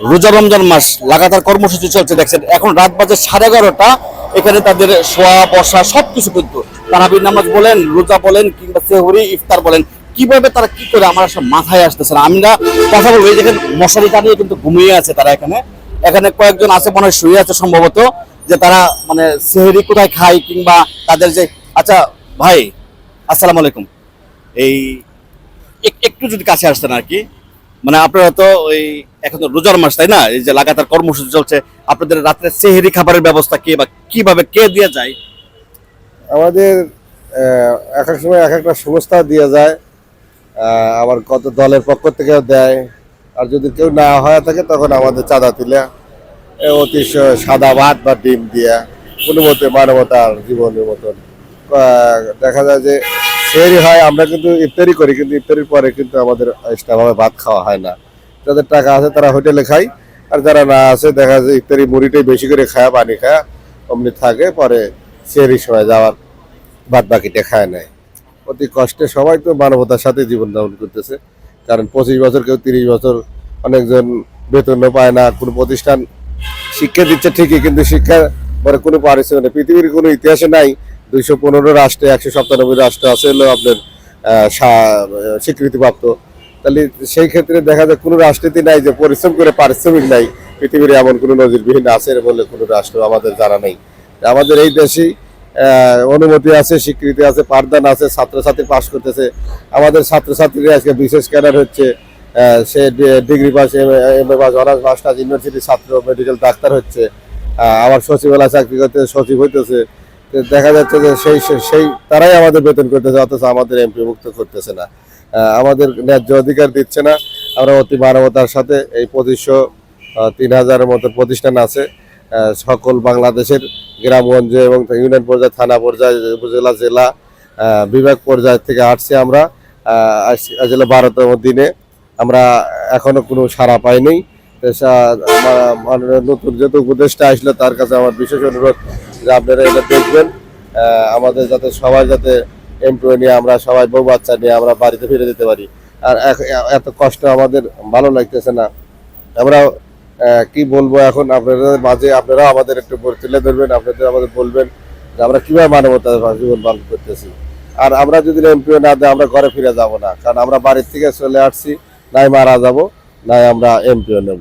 রোজা রমজান মাস লাগাতার কর্মসূচি চলছে, দেখছেন। এখন রাত বাজে সাড়ে এগারোটা, এখানে তাদের শোয়া, বসা সবকিছু কিন্তু তারাবির নামাজ বলেন, রোজা বলেন কিংবা সেহরি, ইফতার বলেন, কীভাবে তারা কি করে আমার আসলে মাথায় আসতেছে না। আমরা কথা বলব, এই দেখেন মশারি টানিয়ে কিন্তু ঘুমিয়ে আছে তারা এখানে। এখানে কয়েকজন আছে, মনে হয় শুয়ে আছে সম্ভবত, যে তারা মানে সেহরি কোথায় খায় কিংবা তাদের যে আচ্ছা ভাই, আসসালামু আলাইকুম। এই, এক- একটু যদি কাছে আসতেন আর কি। মানে আপনারা তো ওই এখন রোজার মাস, তাই না? এই যে লাগাতার কর্মসূচি চলছে, আপনাদের রাত্রে সেহেরি খাবারের ব্যবস্থা কে বা কীভাবে কে দিয়ে যায়? আমাদের এক এক সময় এক একটা সংস্থা দিয়ে যায় আবার কত দলের পক্ষ থেকেও দেয়। আর যদি কেউ না হয়ে থাকে, তখন আমাদের চাঁদা তুলে অতি সাদা ভাত বা ডিম দিয়ে, কোনো মতে মানবতার জীবনের মতন। দেখা যায় যে সেরি হয়, আমরা কিন্তু ইফতারি করি, কিন্তু ইফতারির পরে কিন্তু আমাদের এক্সট্রাভাবে ভাত খাওয়া হয় না। যাদের টাকা আছে তারা হোটেলে খায়, আর যারা না আছে, দেখা যায় ইফতারি মুড়িটাই বেশি করে খায়, পানি খায়, অমনি থাকে, পরে সেরি সময় যাওয়ার বাদ বাকিটা খায় নেয় অতি কষ্টে সবাই তো মানবতার সাথে জীবন যাপন করতেছে, কারণ পঁচিশ বছর কেউ তিরিশ বছর অনেকজন বেতনও পায় না, কোনো প্রতিষ্ঠান শিক্ষা দিচ্ছে ঠিকই, কিন্তু শিক্ষা পরে কোনো পারিশ্রমিক নেই। পৃথিবীর কোনো ইতিহাসে নাই দুইশো পনেরো রাষ্ট্রে, একশো সপ্তানব্বই রাষ্ট্র আছে হলো আপনার স্বীকৃতিপ্রাপ্ত। তাহলে সেই ক্ষেত্রে দেখা যায় কোনো রাষ্ট্রটি নাই যে পরিশ্রম করে পারিশ্রমিক নাই। পৃথিবীর এমন কোনো নজিরবিহীন আছে বলে কোনো রাষ্ট্র আমাদের জানা নেই। আমাদের এই দেশেই অনুমতি আছে, স্বীকৃতি আছে, পাঠদান আছে, ছাত্রছাত্রী পাশ করতেছে। আমাদের ছাত্রছাত্রীরা আজকে বিশেষ ক্যাডার হচ্ছে সে degree pass M A pass honours, masters, ইউনিভার্সিটির ছাত্র, মেডিকেল ডাক্তার হচ্ছে। আবার সচিবালয় চাকরি করতে, সচিব হইতেছে। দেখা যাচ্ছে যে সেই সেই- তারাই আমাদের বেতন করতেছে, অথচ আমাদের এমপি মুক্ত করতেছে না। আমাদের ন্যায্য অধিকার দিচ্ছে না। আমরা অতি মানবতার সাথে এই পঁচিশশো তিন হাজারের মতো প্রতিষ্ঠান আছে। সকল বাংলাদেশের গ্রামগঞ্জে এবং ইউনিয়ন পর্যায়ে, থানা পর্যায়ে, উপজেলা, জেলা বিভাগ পর্যায় থেকে আসছি আমরা। আজ বারোতম দিনে। আমরা এখনও কোনো সাড়া পাইনি। নতুন যেহেতু উপদেশটা আসলে, তার কাছে আমার বিশেষ অনুরোধ। যে আপনারা এটা দেখবেন আমাদের যাতে সবাই যাতে এমপ্লয় নিয়ে আমরা সবাই বউ বাচ্চা নিয়ে আমরা বাড়িতে ফিরে যেতে পারি। আর এত কষ্ট আমাদের ভালো লাগতেছে না। আমরা কি বলব এখন, আপনাদের মাঝে আপনারাও আমাদের একটু তুলে ধরবেন, আপনাদের আমাদের বলবেন যে আমরা কীভাবে মানবতার জীবন পালন করতেছি। আর আমরা যদি এমপিও না দেয় আমরা ঘরে ফিরে যাব না। কারণ আমরা বাড়ির থেকে চলে আসছি, নাই মারা যাব, নাই আমরা এমপিও নেব।